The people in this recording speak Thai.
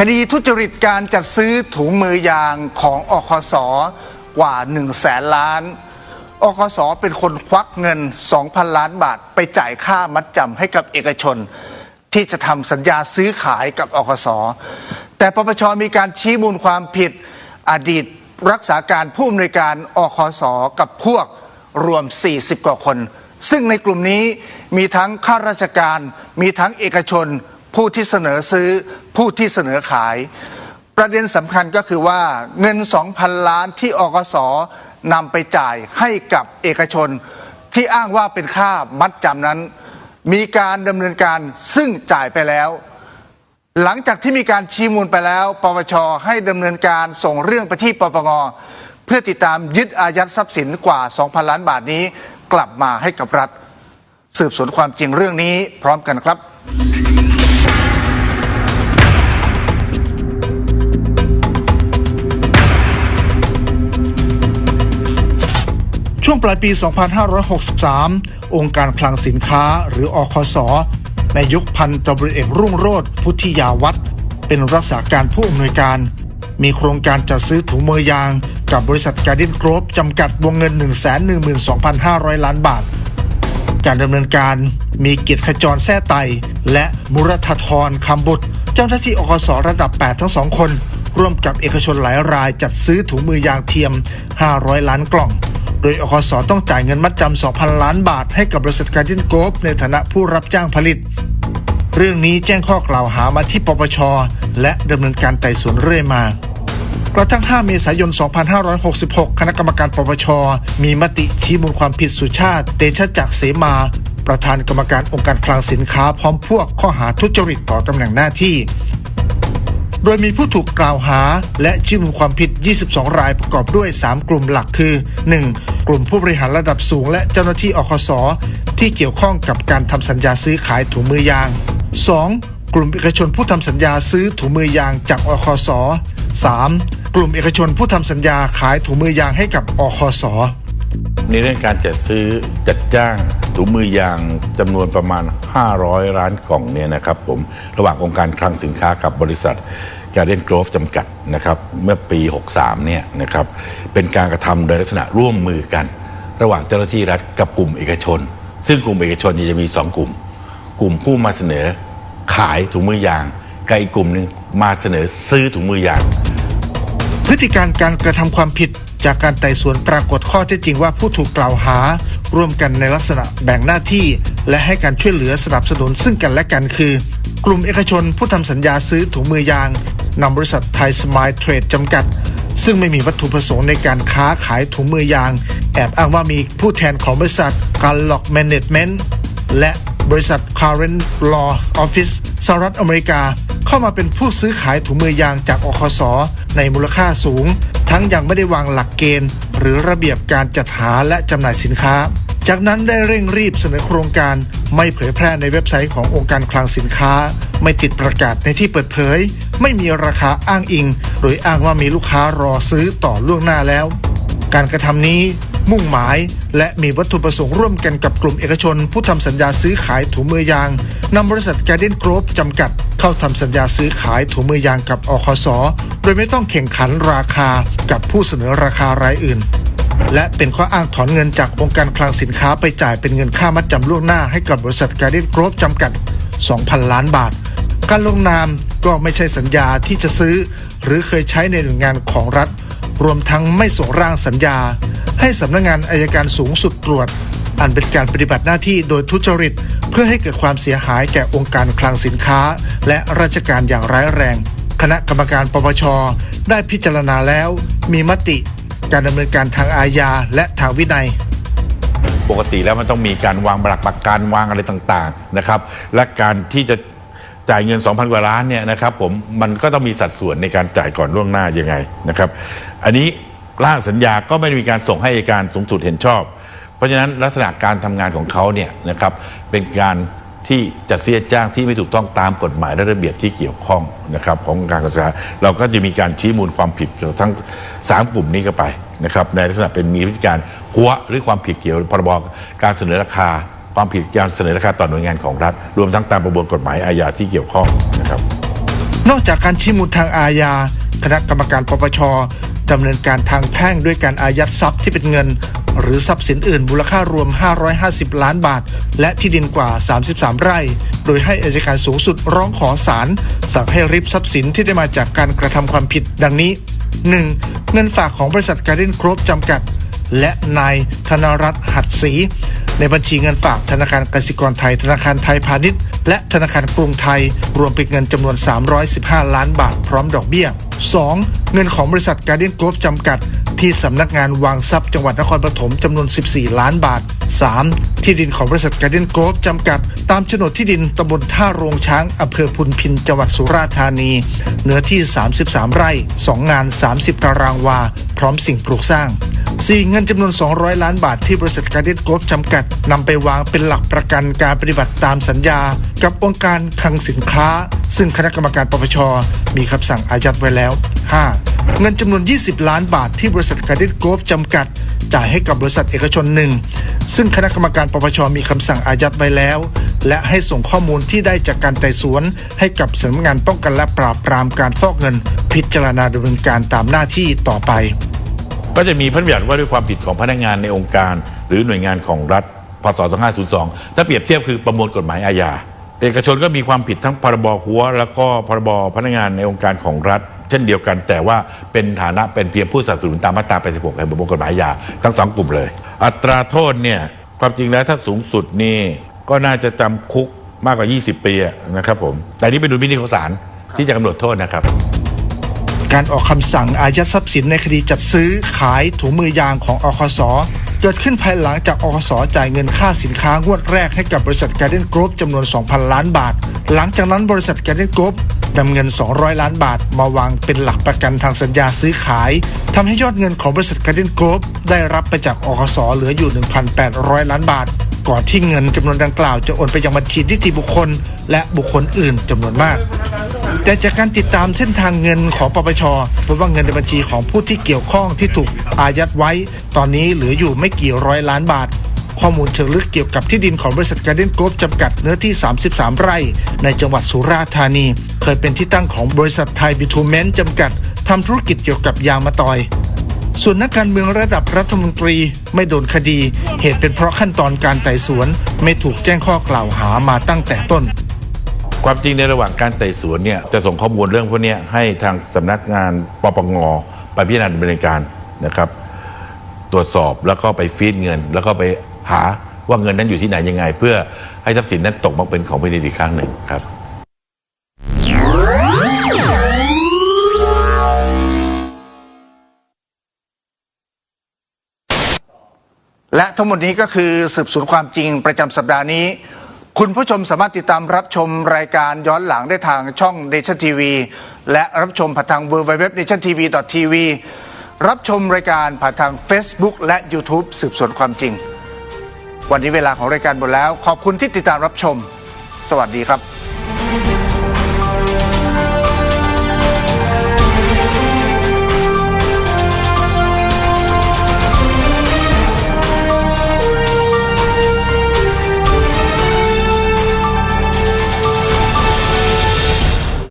คดีทุจริตการจัดซื้อถุงมือยางของอคสกว่า1แสนล้าน อคสเป็นคนควักเงิน 2,000 ล้านบาท ไปจ่ายค่ามัดจำให้กับเอกชน ที่จะทำสัญญาซื้อขายกับอคส แต่ปปชมีการชี้มูลความผิดอดีตรักษาการผู้อำนวยการอคสกับพวกรวม 40 กว่าคน ซึ่งในกลุ่มนี้มีทั้งข้าราชการ มีทั้งเอกชน ผู้ที่เสนอซื้อ ผู้ที่เสนอขาย ประเด็นสำคัญก็คือว่าเงิน 2,000 ล้านที่อกสนำไปจ่ายให้กับเอกชน ที่อ้างว่าเป็นค่ามัดจำนั้น มีการดำเนินการซึ่งจ่ายไปแล้ว หลังจากที่มีการชี้มูลไปแล้ว ปปชให้ดำเนินการส่งเรื่องไปที่ปปงเพื่อติดตามยึดอายัดทรัพย์สินกว่า 2,000 ล้านบาทนี้ กลับมาให้กับรัฐ สืบสวนความจริงเรื่องนี้พร้อมกันครับ วงปลายปี 2563 องค์การคลังสินค้าหรืออคสในยุคพันตำรวจเอกรุ่งโรธพุทธิยาวัฒน์เป็นรักษาการผู้อำนวยการ มีโครงการจัดซื้อถุงมือยาง กับบริษัทการ์ดินกร o จำกัดวงเงิน 112,500 ล้านบาท การดำเนินการมีเกียรติขจรแท้ไต และมุรธทรคำบุตร เจ้าหน้าที่อกสระดับ 8 ทั้งสองคน ร่วมกับเอกชนหลายรายจัดซื้อถุงมือยางเทียม 500 ล้านกล่อง โดยอกสต้องจ่ายเงินมัดจำ 2,000 ล้านบาทให้กับบริษัทการดินโกฟในฐานะผู้รับจ้างผลิต เรื่องนี้แจ้งข้อกล่าวหามาที่ปปช และดำเนินการไต่สวนเรื่อยมากระทั่ง 5 เมษายน 2566 คณะกรรมการปปช มีมติชี้มูลความผิดสุชาติ เตชะจักเสมา ประธานกรรมการองค์การคลังสินค้าพร้อมพวกข้อหาทุจริตต่อตำแหน่งหน้าที่ โดยมีผู้ถูกกล่าวหา และชี้มูลความผิด 22 รายประกอบด้วย 3 กลุ่มหลักคือ 1. กลุ่มผู้บริหารระดับสูง และเจ้าหน้าที่อคสที่เกี่ยวข้องกับการทำสัญญาซื้อขายถุงมือยาง 2. กลุ่มเอกชนผู้ทำสัญญาซื้อถุงมือยางจากอคส 3. กลุ่มเอกชนผู้ทำสัญญาขายถุงมือยางให้กับอคสในเรื่องการจัดซื้อจัดจ้าง ถุงมือยางจำนวนประมาณ 500 ล้านกล่องเนี่ยนะครับผมระหว่างองค์การคลังสินค้ากับบริษัทการเดนโกรฟจำกัดนะครับเมื่อปี 63เนี่ยนะครับเป็นการกระทำโดยลักษณะร่วมมือกัน ระหว่างเจ้าหน้าที่รัฐกับกลุ่มเอกชน ซึ่งกลุ่มเอกชนจะมี 2 กลุ่ม กลุ่มผู้มาเสนอขายถุงมือยางกับอีกกลุ่มหนึ่งมาเสนอซื้อถุงมือยาง พฤติการการกระทำความผิดจากการไต่สวนปรากฏข้อเท็จจริงว่าผู้ถูกกล่าวหา ร่วมกันในลักษณะแบ่งหน้าที่ และให้การช่วยเหลือสนับสนุนซึ่งกันและกันคือ กลุ่มเอกชนผู้ทำสัญญาซื้อถุงมือยางนำบริษัทไทยสมายเทรดจำกัด ซึ่งไม่มีวัตถุประสงค์ในการค้าขายถุงมือยาง แอบอ้างว่ามีผู้แทนของบริษัทการล็อกแมネจเมนต์และบริษัท Current Law Office สหรัฐอเมริกา เข้ามาเป็นผู้ซื้อขายถุงมือยางจากอคสในมูลค่าสูง ทั้งยังไม่ได้วางหลักเกณฑ์ หรือระเบียบการจัดหาและจำหน่ายสินค้า จากนั้นได้เร่งรีบเสนอโครงการ ไม่เผยแพร่ในเว็บไซต์ขององค์การคลังสินค้า ไม่ติดประกาศในที่เปิดเผย ไม่มีราคาอ้างอิง โดยอ้างว่ามีลูกค้ารอซื้อต่อล่วงหน้าแล้ว การกระทำนี้ มุ่งหมาย และมีวัตถุประสงค์ร่วมกันกับกลุ่มเอกชน ผู้ทำสัญญาซื้อขายถุงมือยางนำบริษัทการ์เดนกร o จำกัด เข้าทำสัญญาซื้อขายถุงมือยางกับอคสโดยไม่ต้องแข่งขันราคากับผู้เสนอราคารายอื่น และเป็นข้ออ้างถอนเงินจากองค์การคลังสินค้าไปจ่ายเป็นเงินค่ามัดจำล่วงหน้าให้กับบริษัทการ์เดนกร o จำกัด 2,000 ล้านบาท การลงนามก็ไม่ใช่สัญญาที่จะซื้อ หรือเคยใช้ในหน่วยงานของรัฐ รวมทั้งไม่ส่งร่างสัญญา ให้สำนักงานอายการสูงสุดตรวจ อันเป็นการปฏิบัติหน้าที่โดยทุจริต เพื่อให้เกิดความเสียหายแก่องค์การคลังสินค้า และราชการอย่างร้ายแรง คณะกรรมการปปชได้พิจารณาแล้ว มีมติ การดำเนินการทางอาญาและทางวินัยปกติแล้วมันต้องมีการวางหลักประกันวางอะไรต่างๆนะครับ และการที่จะจ่ายเงิน 2,000 กว่าล้านเนี่ยนะครับผมมันก็ต้องมีสัดส่วนในการจ่ายก่อนล่วงหน้ายังไงนะครับ อันนี้ ร่างสัญญาก็ไม่ได้มีการส่งให้อัยการสูงสุดเห็นชอบ เพราะฉะนั้นลักษณะการทำงานของเขาเนี่ยนะครับเป็นการที่จัดเสียจ้างที่ไม่ถูกต้องตามกฎหมายและระเบียบที่เกี่ยวข้องนะครับของการศึกษาเราก็จะมีการชี้มูลความผิดเกี่ยวกับทั้งสามกลุ่มนี้ก็ไปนะครับในลักษณะเป็นมีพฤติการหัวหรือความผิดเกี่ยวกับพรบการเสนอราคา ความผิดการเสนอราคาต่อหน่วยงานของรัฐ รวมทั้งตามประมวลกฎหมายอาญาที่เกี่ยวข้องนะครับ นอกจากการชี้มูลทางอาญา คณะกรรมการปปช ดำเนินการทางแพ่งด้วยการอายัดทรัพย์ที่เป็นเงิน หรือทรัพย์สินอื่นมูลค่ารวม 550 ล้านบาท และที่ดินกว่า 33 ไร่ โดยให้อายการสูงสุดร้องขอศาลสั่งให้ริบทรัพย์สินที่ได้มาจากการกระทำความผิดดังนี้ 1. เงินฝากของบริษัทการ์เดนกรุ๊ปจำกัด และนายธนรัตน์หัดศรีในบัญชีเงินฝากธนาคารกสิกรไทย ธนาคารไทยพาณิชย์ และธนาคารกรุงไทย รวมเป็นเงินจำนวน 315 ล้านบาทพร้อมดอกเบี้ย 2. เงินของบริษัทการเด้นกรุ๊ปจำกัด ที่สำนักงานวางทรัพย์จังหวัดนครปฐมจำนวน 14 ล้านบาท 3. ที่ดินของบริษัทการเด้นกรุ๊ปจำกัด ตามโฉนดที่ดินตำบลท่าโรงช้างอำเภอพุนพินจังหวัดสุราษฎร์ธานี เนื้อที่ 33 ไร่ 2 งาน 30 ตารางวา พร้อมสิ่งปลูกสร้าง 4. เงินจำนวน 200 ล้านบาทที่บริษัทการเดกรุ๊ปจำกัดนำไปวางเป็นหลักประกันการปฏิบัติตามสัญญา กับองค์การคลังสินค้า ซึ่งคณะกรรมการปปช มีคำสั่งอายัดไว้แล้ว 5. เงินจำนวน 20 ล้านบาทที่บริษัทการเดกรุ๊ปจำกัด จ่ายให้กับบริษัทเอกชนหนึ่งซึ่งคณะกรรมการปปชมีคำสั่งอายัดไว้แล้ว และให้ส่งข้อมูลที่ได้จากการไต่สวน ให้กับสำนักงานป้องกันและปราบปรามการฟอกเงิน พิจารณาดำเนินการตามหน้าที่ต่อไป ก็จะมีพระราชบัญญัติว่าด้วยความผิดของพนักงานในองค์การ หรือหน่วยงานของรัฐพศ 2502 ถ้าเปรียบเทียบคือประมวลกฎหมายอาญา เอกชนก็มีความผิดทั้งพรบหัว แล้วก็พรบพนักงานในองค์การของรัฐ เช่นเดียวกัน แต่ว่าเป็นฐานะเป็นเพียงผู้สนับสนุนตามมาตรา 86แห่งประมวลกฎหมายอาญาทั้งสองกลุ่มเลย อัตราโทษเนี่ยความจริงแล้วถ้าสูงสุดนี่ก็น่าจะจำคุกมากกว่า 20 ปีนะครับผมแต่นี่เป็นดุลพินิจของศาลที่จะกำหนดโทษนะครับ การออกคำสั่งอายัดทรัพย์สินในคดีจัดซื้อขายถุงมือยางของอคสเกิดขึ้นภายหลังจากอคสจ่ายเงินค่าสินค้างวดแรกให้กับบริษัทการ์เด้นกรุ๊ปจำนวน 2,000 ล้านบาท หลังจากนั้นบริษัทการ์เด้นกรุ๊ปนำเงิน 200 ล้านบาท มาวางเป็นหลักประกันทางสัญญาซื้อขายทำให้ยอดเงินของบริษัทการ์เด้นกรุ๊ปได้รับไปจากอคสเหลืออยู่ 1,800 ล้านบาท ก่อนที่เงินจำนวนดังกล่าวจะโอนไปยังบัญชีนิติบุคคล และบุคคลอื่นจำนวนมาก แต่จากการติดตามเส้นทางเงินของปปชพบว่าเงินในบัญชีของผู้ที่เกี่ยวข้องที่ถูกอายัดไว้ ตอนนี้เหลืออยู่ไม่กี่ร้อยล้านบาท ข้อมูลเชิงลึกเกี่ยวกับที่ดินของบริษัทการ์เด้นกรุ๊ปจำกัดเนื้อที่ 33 ไร่ ในจังหวัดสุราษฎร์ธานี เคยเป็นที่ตั้งของบริษัทไทยบิทูเมนต์จำกัดทำธุรกิจเกี่ยวกับยางมะตอย ส่วนนักการเมืองระดับรัฐมนตรีไม่โดนคดี เหตุเป็นเพราะขั้นตอนการไต่สวน ไม่ถูกแจ้งข้อกล่าวหามาตั้งแต่ต้น ความจริงในระหว่างการไต่สวนเนี่ยจะส่งข้อมูลเรื่องพวกนี้ให้ทางสำนักงานปปงไปพิจารณาดำเนินการนะครับ ตรวจสอบแล้วก็ไปฟีดเงิน แล้วก็ไปหาว่าเงินนั้นอยู่ที่ไหนยังไง เพื่อให้ทรัพย์สินนั้นตกมาเป็นของแผ่นดินอีกครั้งหนึ่งครับ และทั้งหมดนี้ก็คือสืบสวนความจริงประจำสัปดาห์นี้ คุณผู้ชมสามารถติดตามรับชมรายการย้อนหลังได้ทางช่องเดชั่นทีวีและรับชมผ่านทาง w w w n a t i o n t v t v รับชมรายการผ่านทาง Facebook และ YouTube สืบสวนความจริง วันนี้เวลาของรายการหมดแล้ว ขอบคุณที่ติดตามรับชม สวัสดีครับ